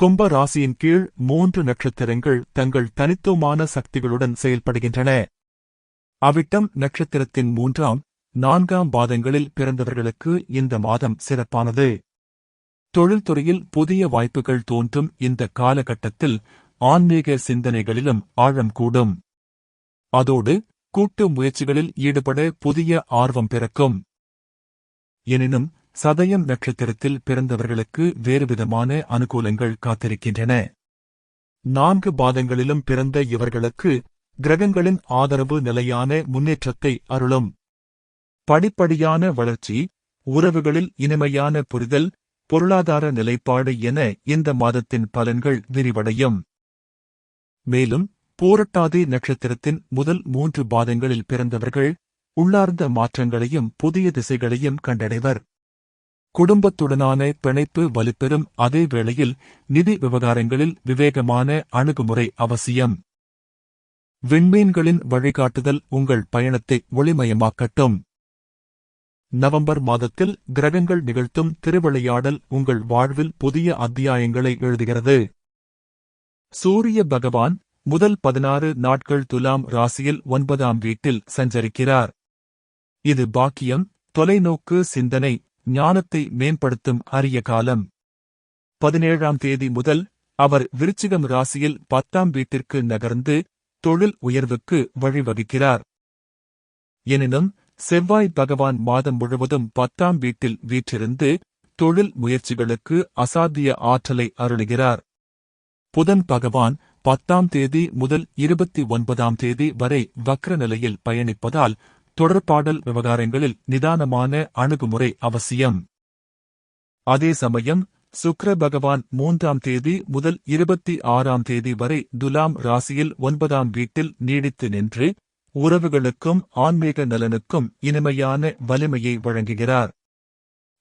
கும்ப ராசியின் கீழ் மூன்று நட்சத்திரங்கள் தங்கள் தனித்துவமான சக்திகளுடன் செயல்படுகின்றன. அவிட்டம் நட்சத்திரத்தின் மூன்றாம் நான்காம் பாதங்களில் பிறந்தவர்களுக்கு இந்த மாதம் சிறப்பானது. தொழில்துறையில் புதிய வாய்ப்புகள் தோன்றும் இந்த காலகட்டத்தில் ஆன்மீக சிந்தனைகளிலும் ஆழம் கூடும். அதோடு கூட்டு முயற்சிகளில் ஈடுபட புதிய ஆர்வம் பிறக்கும். எனினும் சதயம் நட்சத்திரத்தில் பிறந்தவர்களுக்கு வேறுவிதமான அனுகூலங்கள் காத்திருக்கின்றன. நான்கு பாதங்களிலும் பிறந்த இவர்களுக்கு கிரகங்களின் ஆதரவு நிலையான முன்னேற்றத்தை அருளும். படிப்படியான வளர்ச்சி உறவுகளில் இனிமையான புரிதல் பொருளாதார நிலைப்பாடு என இந்த மாதத்தின் பலன்கள் விரிவடையும். மேலும் பூரட்டாதி நட்சத்திரத்தின் முதல் மூன்று பாதங்களில் பிறந்தவர்கள் உள்ளார்ந்த மாற்றங்களையும் புதிய திசைகளையும் கண்டடைவர். குடும்பத்துடனான பிணைப்பு வலுப்பெறும் அதே வேளையில் நிதி விவகாரங்களில் விவேகமான அணுகுமுறை அவசியம். விண்மீன்களின் வழிகாட்டுதல் உங்கள் பயணத்தை ஒளிமயமாக்கட்டும். நவம்பர் மாதத்தில் கிரகங்கள் நிகழ்த்தும் திருவிளையாடல் உங்கள் வாழ்வில் புதிய அத்தியாயங்களை எழுதுகிறது. சூரிய பகவான் முதல் பதினாறு நாட்கள் துலாம் ராசியில் ஒன்பதாம் வீட்டில் சஞ்சரிக்கிறார். இது பாக்கியம் தொலைநோக்கு சிந்தனை ஞானத்தை மேம்படுத்தும் அரிய காலம். பதினேழாம் தேதி முதல் அவர் விருச்சிகம் ராசியில் பத்தாம் வீட்டிற்கு நகர்ந்து தொழில் உயர்வுக்கு வழிவகுக்கிறார். எனினும் செவ்வாய் பகவான் மாதம் முழுவதும் பத்தாம் வீட்டில் வீற்றிருந்து தொழில் முயற்சிகளுக்கு அசாத்திய ஆற்றலை அருளுகிறார். புதன் பகவான் பத்தாம் தேதி முதல் இருபத்தி ஒன்பதாம் தேதி வரை வக்ர நிலையில் பயணிப்பதால் தொடர்பாடல் விவகாரங்களில் நிதானமான அணுகுமுறை அவசியம். அதே சமயம் சுக்ர பகவான் மூன்றாம் தேதி முதல் இருபத்தி ஆறாம் தேதி வரை துலாம் ராசியில் ஒன்பதாம் வீட்டில் நீடித்து நின்று உறவுகளுக்கும் ஆன்மீக நலனுக்கும் இனிமையான வலிமையை வழங்குகிறார்.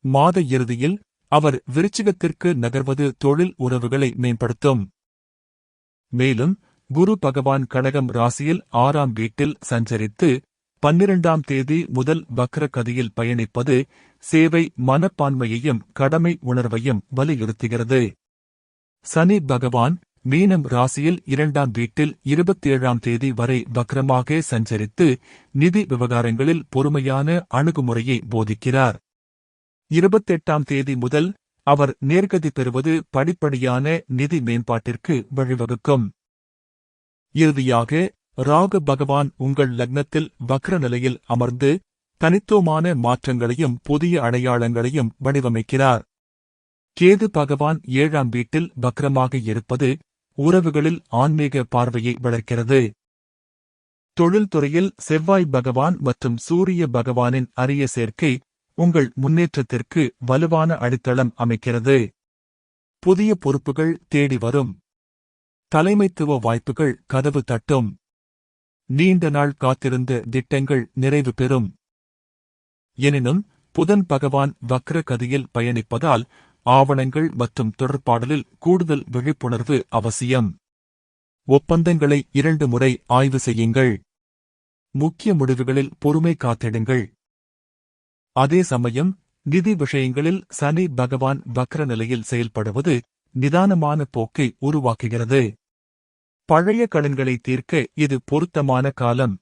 மாத இறுதியில் அவர் விருச்சிகத்திற்கு நகர்வது தொழில் உறவுகளை மேம்படுத்தும். மேலும் குரு பகவான் கடகம் ராசியில் ஆறாம் வீட்டில் சஞ்சரித்து பன்னிரண்டாம் தேதி முதல் வக்ர கதியில் பயணிப்பது சேவை மனப்பான்மையையும் கடமை உணர்வையும் வலியுறுத்துகிறது. சனி பகவான் மீனம் ராசியில் இரண்டாம் வீட்டில் இருபத்தேழாம் தேதி வரை வக்ரமாக சஞ்சரித்து நிதி விவகாரங்களில் பொறுமையான அணுகுமுறையை போதிக்கிறார். இருபத்தெட்டாம் தேதி முதல் அவர் நேர்கதி பெறுவது படிப்படியான நிதி மேம்பாட்டிற்கு வழிவகுக்கும். இறுதியாக ராகு பகவான் உங்கள் லக்னத்தில் வக்ர நிலையில் அமர்ந்து தனித்துவமான மாற்றங்களையும் புதிய அடையாளங்களையும் வடிவமைக்கிறார். கேது பகவான் ஏழாம் வீட்டில் வக்ரமாக இருப்பது உறவுகளில் ஆன்மீக பார்வையை வளர்க்கிறது. தொழில்துறையில் செவ்வாய் பகவான் மற்றும் சூரிய பகவானின் அரிய சேர்க்கை உங்கள் முன்னேற்றத்திற்கு வலுவான அடித்தளம் அமைக்கிறது. புதிய பொறுப்புகள் தேடி வரும். தலைமைத்துவ வாய்ப்புகள் கதவு தட்டும். நீண்ட நாள் காத்திருந்த திட்டங்கள் நிறைவு பெறும். எனினும் புதன் பகவான் வக்ர கதியில் பயணிப்பதால் ஆவணங்கள் மற்றும் தொடர்பாடலில் கூடுதல் விழிப்புணர்வு அவசியம். ஒப்பந்தங்களை இரண்டு முறை ஆய்வு செய்யுங்கள். முக்கிய முடிவுகளில் பொறுமை காத்திடுங்கள். அதே சமயம் நிதி விஷயங்களில் சனி பகவான் வக்ர நிலையில் செயல்படுவது நிதானமான போக்கை உருவாக்குகிறது. பழைய கடன்களை தீர்க்க இது பொருத்தமான காலம்.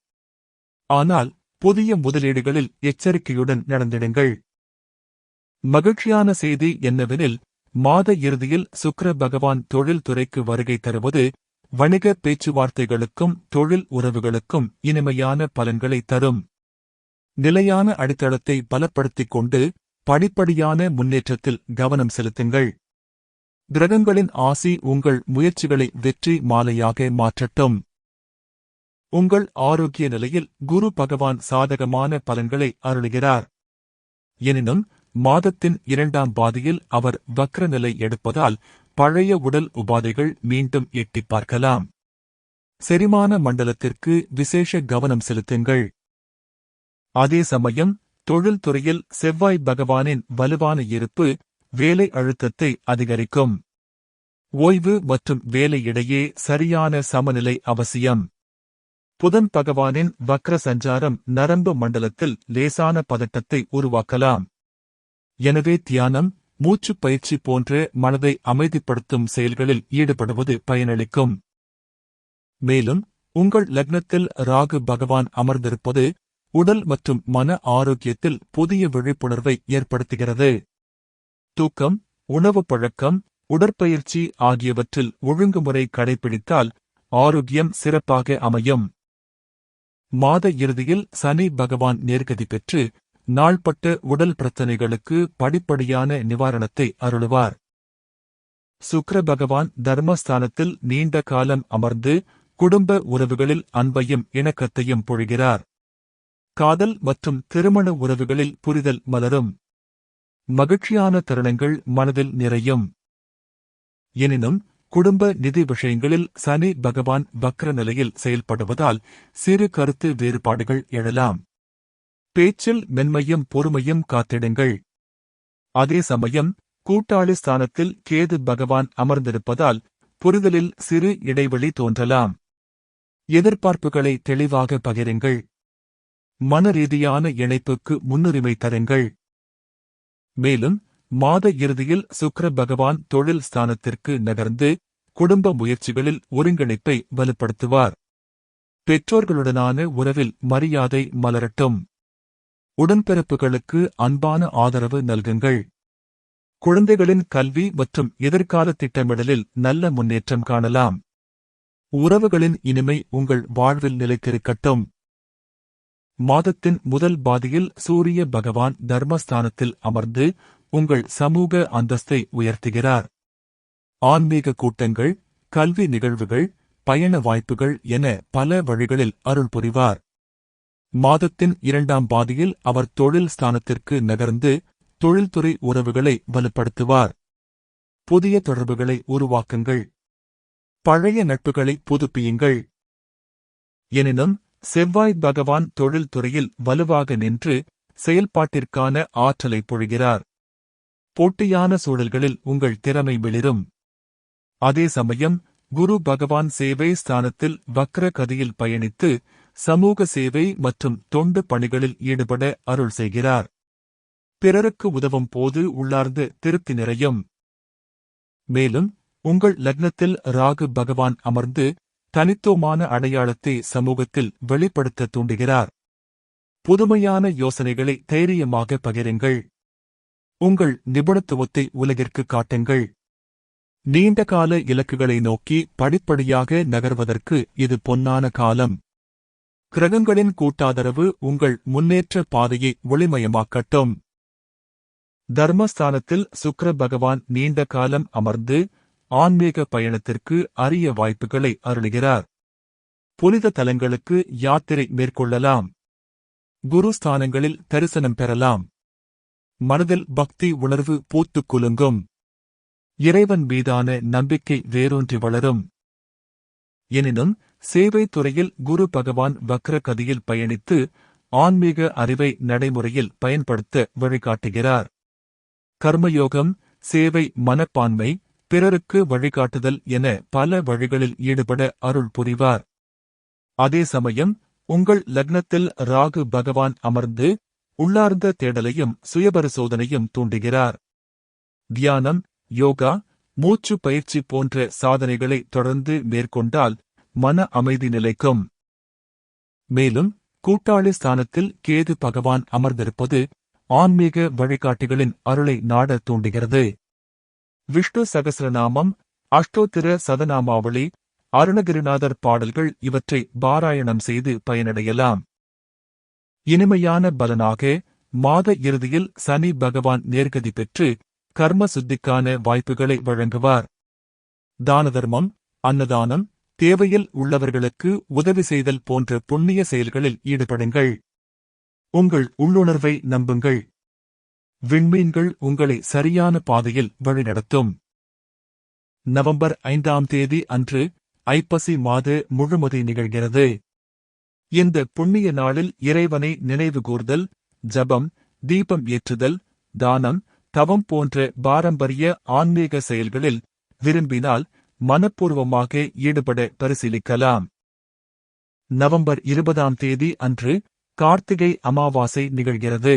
ஆனால் புதிய முதலீடுகளில் எச்சரிக்கையுடன் நடந்திடுங்கள். மகிழ்ச்சியான செய்தி என்னவெனில் மாத இறுதியில் சுக்கர பகவான் தொழில்துறைக்கு வருகை தருவது வணிக பேச்சுவார்த்தைகளுக்கும் தொழில் உறவுகளுக்கும் இனிமையான பலன்களை தரும். நிலையான அடித்தளத்தை பலப்படுத்திக் கொண்டு படிப்படியான முன்னேற்றத்தில் கவனம் செலுத்துங்கள். கிரகங்களின் ஆசி உங்கள் முயற்சிகளை வெற்றி மாலையாக மாற்றட்டும். உங்கள் ஆரோக்கிய நிலையில் குரு பகவான் சாதகமான பலன்களை அருளுகிறார். எனினும் மாதத்தின் இரண்டாம் பாதியில் அவர் வக்ர நிலை எடுப்பதால் பழைய உடல் உபாதைகள் மீண்டும் எட்டிப் பார்க்கலாம். செரிமான மண்டலத்திற்கு விசேஷ கவனம் செலுத்துங்கள். அதே சமயம் தொழில்துறையில் செவ்வாய் பகவானின் வலுவான இருப்பு வேலை அழுத்தத்தை அதிகரிக்கும். ஓய்வு மற்றும் வேலை இடையே சரியான சமநிலை அவசியம். புதன் பகவானின் வக்ர சஞ்சாரம் நரம்பு மண்டலத்தில் லேசான பதட்டத்தை உருவாக்கலாம். எனவே தியானம் மூச்சுப் பயிற்சி போன்ற மனதை அமைதிப்படுத்தும் செயல்களில் ஈடுபடுவது பயனளிக்கும். மேலும் உங்கள் லக்னத்தில் ராகு பகவான் அமர்ந்திருப்பது உடல் மற்றும் மன ஆரோக்கியத்தில் புதிய விழிப்புணர்வை ஏற்படுத்துகிறது. தூக்கம் உணவு பழக்கம் உடற்பயிற்சி ஆகியவற்றில் ஒழுங்குமுறை கடைபிடித்தால் ஆரோக்கியம் சிறப்பாக அமையும். மாத இறுதியில் சனி பகவான் நேர்கதி பெற்று நாள்பட்ட உடல் பிரச்சனைகளுக்கு படிப்படியான நிவாரணத்தை அருளுவார். சுக்கர பகவான் தர்மஸ்தானத்தில் நீண்ட காலம் அமர்ந்து குடும்ப உறவுகளில் அன்பையும் இணக்கத்தையும் பொழிகிறார். காதல் மற்றும் திருமண உறவுகளில் புரிதல் மலரும். மகிழ்ச்சியான தருணங்கள் மனதில் நிறையும். எனினும் குடும்ப நிதி விஷயங்களில் சனி பகவான் வக்ர நிலையில் செயல்படுவதால் சிறு கருத்து வேறுபாடுகள் எழலாம். பேச்சில் மென்மையும் பொறுமையும் காத்திடுங்கள். அதே சமயம் கூட்டாளி ஸ்தானத்தில் கேது பகவான் அமர்ந்திருப்பதால் புரிதலில் சிறு இடைவெளி தோன்றலாம். எதிர்பார்ப்புகளை தெளிவாக பகிருங்கள். மனரீதியான இணைப்புக்கு முன்னுரிமை தருங்கள். மேலும் மாத இறுதியில் சுக்கர பகவான் தொழில் ஸ்தானத்திற்கு நகர்ந்து குடும்ப முயற்சிகளில் ஒருங்கிணைப்பை வலுப்படுத்துவார். பெற்றோர்களுடனான உறவில் மரியாதை மலரட்டும். உடன்பிறப்புகளுக்கு அன்பான ஆதரவு நல்குங்கள். குழந்தைகளின் கல்வி மற்றும் எதிர்கால திட்டமிடலில் நல்ல முன்னேற்றம் காணலாம். உறவுகளின் இனிமை உங்கள் வாழ்வில் நிலைத்திருக்கட்டும். மாதத்தின் முதல் பாதியில் சூரிய பகவான் தர்மஸ்தானத்தில் அமர்ந்து உங்கள் சமூக அந்தஸ்தை உயர்த்துகிறார். ஆன்மீக கூட்டங்கள் கல்வி நிகழ்வுகள் பயண வாய்ப்புகள் என பல வழிகளில் அருள் புரிவார். மாதத்தின் இரண்டாம் பாதியில் அவர் தொழில் ஸ்தானத்திற்கு நகர்ந்து தொழில்துறை உறவுகளை வலுப்படுத்துவார். புதிய தொடர்புகளை உருவாக்குங்கள். பழைய நட்புகளை புதுப்பியுங்கள். எனினும் செவ்வாய் பகவான் தொழில்துறையில் வலுவாக நின்று செயல்பாட்டிற்கான ஆற்றலை பொழிகிறார். போட்டியான சூழல்களில் உங்கள் திறமை வெளிரும். அதே சமயம் குரு பகவான் சேவை ஸ்தானத்தில் வக்ர கதியில் பயணித்து சமூக சேவை மற்றும் தொண்டு பணிகளில் ஈடுபட அருள் செய்கிறார். பிறருக்கு உதவும் போது உள்ளார்ந்து திருப்தி நிறையும். மேலும் உங்கள் லக்னத்தில் ராகு பகவான் அமர்ந்து தனித்துவமான அடையாளத்தை சமூகத்தில் வெளிப்படுத்த தூண்டுகிறார். புதுமையான யோசனைகளை தைரியமாக பகிருங்கள். உங்கள் நிபுணத்துவத்தை உலகிற்கு காட்டுங்கள். நீண்டகால இலக்குகளை நோக்கி படிப்படியாக நகர்வதற்கு இது பொன்னான காலம். கிரகங்களின் கூட்டாதரவு உங்கள் முன்னேற்ற பாதையை ஒளிமயமாக்கட்டும். தர்மஸ்தானத்தில் சுக்கர பகவான் நீண்ட காலம் அமர்ந்து ஆன்மீக பயணத்திற்கு அரிய வாய்ப்புகளை அருளுகிறார். புனித தலங்களுக்கு யாத்திரை மேற்கொள்ளலாம். குரு ஸ்தானங்களில் தரிசனம் பெறலாம். மனதில் பக்தி உணர்வு பூத்துக் குலுங்கும். இறைவன் மீதான நம்பிக்கை வேரூன்றி வளரும். எனினும் சேவை துறையில் குரு பகவான் வக்ர கதியில் பயணித்து ஆன்மீக அறிவை நடைமுறையில் பயன்படுத்த வழிகாட்டுகிறார். கர்மயோகம் சேவை மனப்பான்மை பிறருக்கு வழிகாட்டுதல் என பல வழிகளில் ஈடுபட அருள் புரிவார். அதே சமயம் உங்கள் லக்னத்தில் ராகு பகவான் அமர்ந்து உள்ளார்ந்த தேடலையும் சுயபரிசோதனையும் தூண்டுகிறார். தியானம் யோகா மூச்சு பயிற்சி போன்ற சாதனைகளை தொடர்ந்து மேற்கொண்டால் மன அமைதி நிலைக்கும். மேலும் கூட்டாளி ஸ்தானத்தில் கேது பகவான் அமர்ந்திருப்பது ஆன்மீக வழிகாட்டிகளின் அருளை நாட தூண்டுகிறது. விஷ்ணு சகசிரநாமம் அஷ்டோத்திர சதநாமாவளி அருணகிரிநாதர் பாடல்கள் இவற்றை பாராயணம் செய்து பயனடையலாம். இனிமையான பலனாக மாத இறுதியில் சனி பகவான் நேர்கதி பெற்று கர்ம சுத்திக்கான வாய்ப்புகளை வழங்குவார். தான தர்மம் அன்னதானம் தேவையில் உள்ளவர்களுக்கு உதவி செய்தல் போன்ற புண்ணிய செயல்களில் ஈடுபடுங்கள். உங்கள் உள்ளுணர்வை நம்புங்கள். விண்மீன்கள் உங்களை சரியான பாதையில் வழிநடத்தும். நவம்பர் ஐந்தாம் தேதி அன்று ஐப்பசி மாத முழுமதி நிகழ்கிறது. இந்த புண்ணிய நாளில் இறைவனை நினைவுகூர்தல் ஜபம் தீபம் ஏற்றுதல் தானம் தவம் போன்ற பாரம்பரிய ஆன்மீக செயல்களில் விரும்பினால் மனப்பூர்வமாக ஈடுபட பரிசீலிக்கலாம். நவம்பர் இருபதாம் தேதி அன்று கார்த்திகை அமாவாசை நிகழ்கிறது.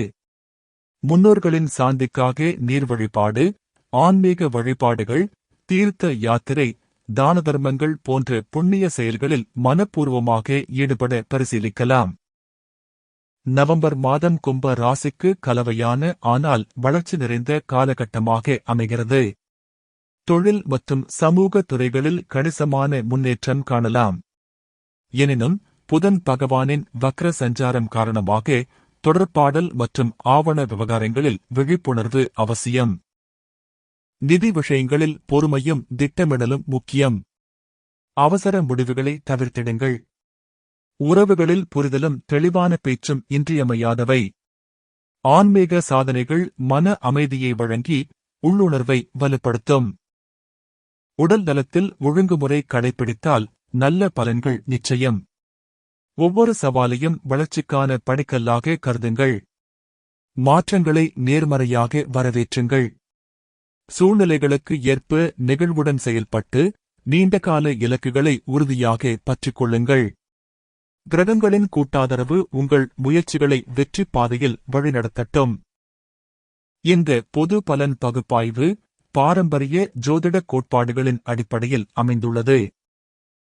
முன்னோர்களின் சாந்திக்காக நீர் வழிபாடு ஆன்மீக வழிபாடுகள் தீர்த்த யாத்திரை தான தர்மங்கள் போன்ற புண்ணிய செயல்களில் மனப்பூர்வமாக ஈடுபட பரிசீலிக்கலாம். நவம்பர் மாதம் கும்ப ராசிக்கு கலவையான ஆனால் வளர்ச்சி நிறைந்த காலகட்டமாக அமைகிறது. தொழில் மற்றும் சமூக துறைகளில் கணிசமான முன்னேற்றம் காணலாம். எனினும் புதன் பகவானின் வக்ர சஞ்சாரம் காரணமாக தொடர்பாடல் மற்றும் ஆவண விவகாரங்களில் விழிப்புணர்வு அவசியம். நிதி விஷயங்களில் பொறுமையும் திட்டமிடலும் முக்கியம். அவசர முடிவுகளை தவிர்த்திடுங்கள். உறவுகளில் புரிதலும் தெளிவான பேச்சும் இன்றியமையாதவை. ஆன்மீக சாதனைகள் மன அமைதியை வழங்கி உள்ளுணர்வை வலுப்படுத்தும். உடல் நலத்தில் ஒழுங்குமுறை கடைபிடித்தால் நல்ல பலன்கள் நிச்சயம். ஒவ்வொரு சவாலையும் வளர்ச்சிக்கான படிக்கல்லாக கருதுங்கள். மாற்றங்களை நேர்மறையாக வரவேற்றுங்கள். சூழ்நிலைகளுக்கு ஏற்ப நெகிழ்வுடன் செயல்பட்டு நீண்டகால இலக்குகளை உறுதியாக பற்றிக் கொள்ளுங்கள் கிரகங்களின் கூட்டாதரவு உங்கள் முயற்சிகளை வெற்றி பாதையில் வழிநடத்தட்டும். இந்த பொது பலன் பகுப்பாய்வு பாரம்பரிய ஜோதிடக் கோட்பாடுகளின் அடிப்படையில் அமைந்துள்ளது.